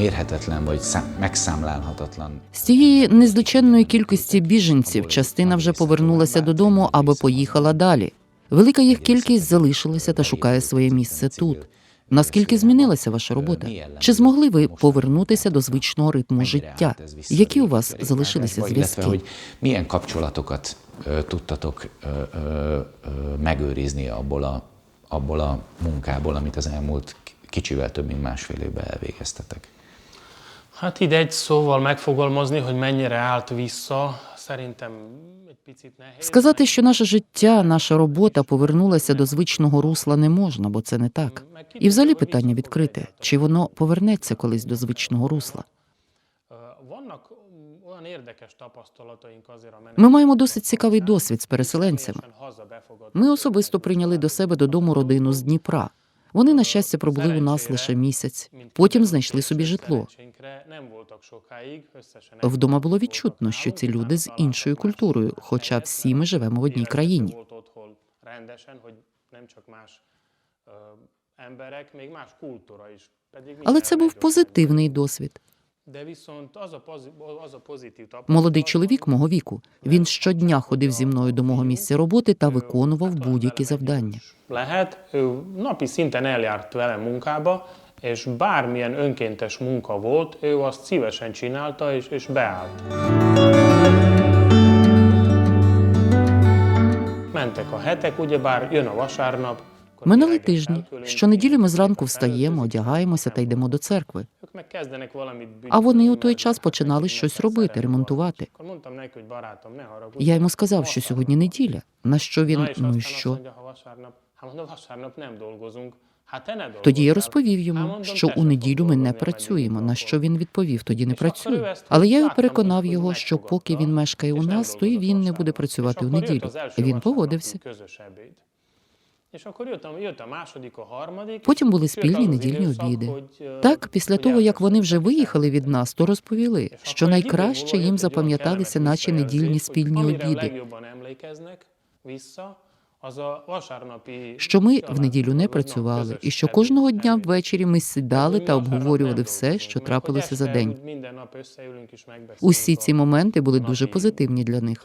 Mérhetetlen vagy megszámlálhatatlan З цієї незліченної кількості біженців частина вже повернулася додому, аби поїхала далі. Велика їх кількість залишилася та шукає своє місце тут. Наскільки змінилася ваша робота? Чи змогли ви повернутися до звичного ритму життя? Які у вас залишилися зв'язки? milyen kapcsolatokat tudtatok megőrizni abból a, abból a munkából, amit az elmúlt kicsivel több mint másfél évben elvégeztetek. Hát ide egy szóval megfogalmazni, hogy mennyire állt vissza, szerintem. Сказати, що наше життя, наша робота повернулася до звичного русла, не можна, бо це не так. І взагалі питання відкрите: чи воно повернеться колись до звичного русла? A Ми маємо досить цікавий досвід з переселенцями. Ми особисто прийняли до себе додому родину з Дніпра. Вони, на щастя, пробули у нас лише місяць. Потім знайшли собі житло. Вдома було відчутно, що ці люди з іншою культурою, хоча всі ми живемо в одній країні. Але це був позитивний досвід. Молодий чоловік мого віку. Він щодня ходив зі мною до мого місця роботи та виконував будь-які завдання. Napi szinten eljárt velem munkába, és bármilyen önkéntes munka volt, ő azt szívesen csinálta, és, és beállt. Mentek a hetek, ugyebár jön a vasárnap. Минали тижні. Щонеділі ми зранку встаємо, одягаємося та йдемо до церкви. А вони у той час починали щось робити, ремонтувати. Я йому сказав, що сьогодні неділя. На що він ну і що? Тоді я розповів йому, що у неділю ми не працюємо. На що він відповів, тоді не працюю. ezt Але я láttam, переконав його, що поки він мешкає у нас, то і він не буде працювати у неділю. Він погодився. Потім були спільні недільні обіди. е, Так, після того, як вони вже виїхали від нас, то розповіли, що найкраще їм запам'яталися наші недільні спільні обіди, що ми в неділю не працювали, і що кожного дня ввечері ми сідали та обговорювали все, що трапилося за день. Усі ці моменти були дуже позитивні для них.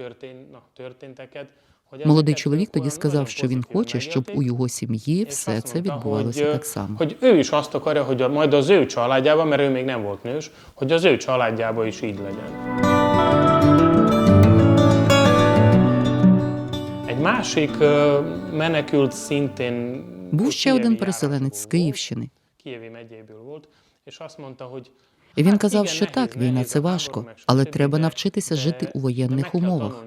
Молодий чоловік тоді сказав, що він хоче, щоб у його сім'ї все це відбувалося так само. Hogy ő is azt akarja, hogy a, majd az ő családjában, mert ő még nem volt nős, hogy az ő családjában is így legyen. Egy másik ö, menekült szintén Був ще один переселенець з Київщини. volt, Kijevi megyéből volt, és azt mondta, hogy І Він казав, що так, війна це важко, але треба навчитися жити у воєнних умовах.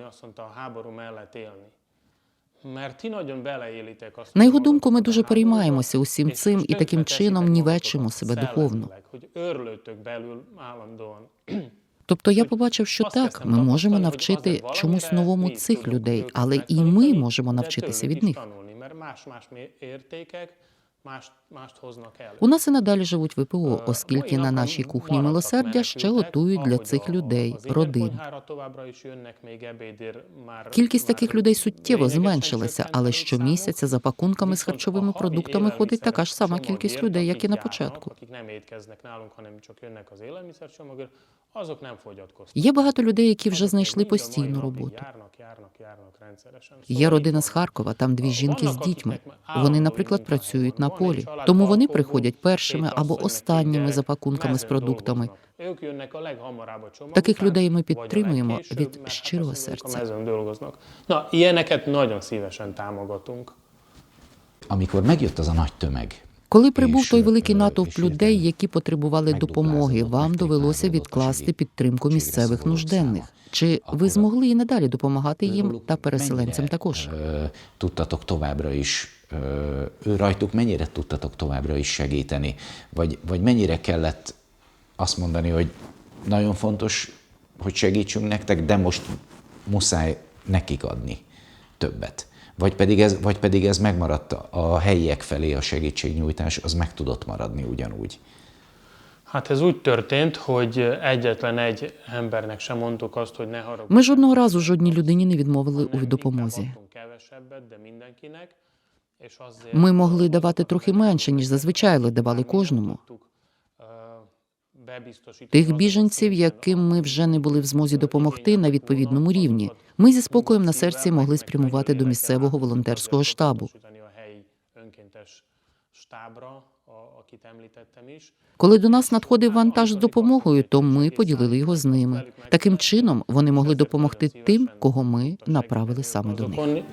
На його думку, ми дуже переймаємося усім цим і таким чином нівечимо себе духовно. Тобто я побачив, що так, ми можемо навчити чомусь новому цих людей, але і ми можемо навчитися від них. У нас і надалі живуть ВПО, оскільки на нашій кухні милосердя ще готують для цих людей, родин. Кількість таких людей суттєво зменшилася, але щомісяця за пакунками з харчовими продуктами ходить така ж сама кількість людей, як і на початку. Є багато людей, які вже знайшли постійну роботу. Є родина з Харкова, там дві жінки з дітьми. Вони, наприклад, працюють на полі, тому вони приходять першими або останніми за пакунками з продуктами. Таких людей ми підтримуємо від щирого серця. Támogatunk. Amikor megjött az a nagy tömeg, Коли прибув той великий е, натовп людей, які потребували допомоги, вам довелося відкласти підтримку місцевих нужденних. Чи ви змогли і надалі допомагати їм та переселенцям також? tudtatok továbbra is, rajtuk mennyire tudtatok továbbra is segíteni, vagy, vagy mennyire kellett azt mondani, hogy nagyon fontos hogy segítsünk nektek, de most muszáj nekik adni többet. Vagy pedig ez, vagy pedig ez megmaradt a- helyiek felé a segítségnyújtás, az meg tudott maradni ugyanúgy. Hát ez úgy történt, hogy egyetlen egy embernek sem mondtuk azt, hogy ne haragudj. Ми жодного разу жодній людині не відмовили у допомозі. Ми могли давати трохи менше, ніж зазвичай, але давали кожному. Тих біженців, яким ми вже не були в змозі допомогти на відповідному рівні, ми зі спокоєм на серці могли спрямувати до місцевого волонтерського штабу. Коли до нас надходив вантаж з допомогою, то ми поділили його з ними. Таким чином вони могли допомогти тим, кого ми направили саме до них.